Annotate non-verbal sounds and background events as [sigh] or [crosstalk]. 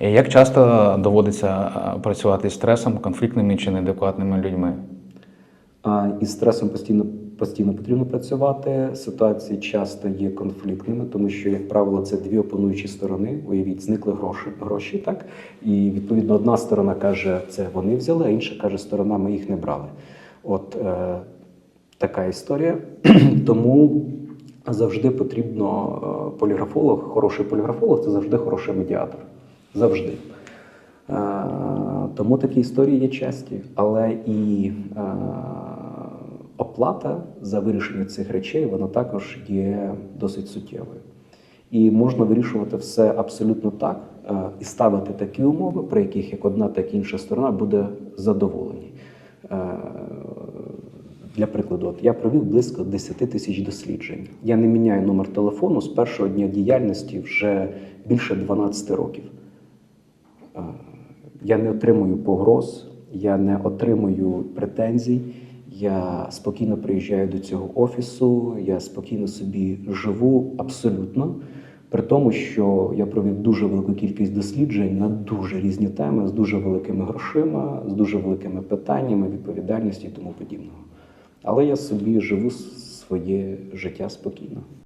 Як часто доводиться е, працювати з стресом, конфліктними чи неадекватними людьми? Із стресом постійно постійно потрібно працювати. Ситуації часто є конфліктними, тому що, як правило, це дві опонуючі сторони. Уявіть, зникли гроші, гроші, так і відповідно одна сторона каже, це вони взяли, а інша каже, сторона ми їх не брали. От е, така історія. [clears throat] Тому завжди потрібно е, поліграфолог, хороший поліграфолог це завжди хороший медіатор. Завжди. Е, Тому такі історії є часті, але і е, оплата за вирішення цих речей вона також є досить суттєвою. І можна вирішувати все абсолютно так е, і ставити такі умови, при яких як одна, так і інша сторона буде задоволені. Для прикладу, от я провів близько 10 тисяч досліджень. Я не міняю номер телефону з першого дня діяльності вже більше 12 років. Е, Я не отримую погроз, я не отримую претензій. Я спокійно приїжджаю до цього офісу, я спокійно собі живу абсолютно. При тому, що я провів дуже велику кількість досліджень на дуже різні теми з дуже великими грошима, з дуже великими питаннями, відповідальністю і тому подібного. Але я собі живу своє життя спокійно.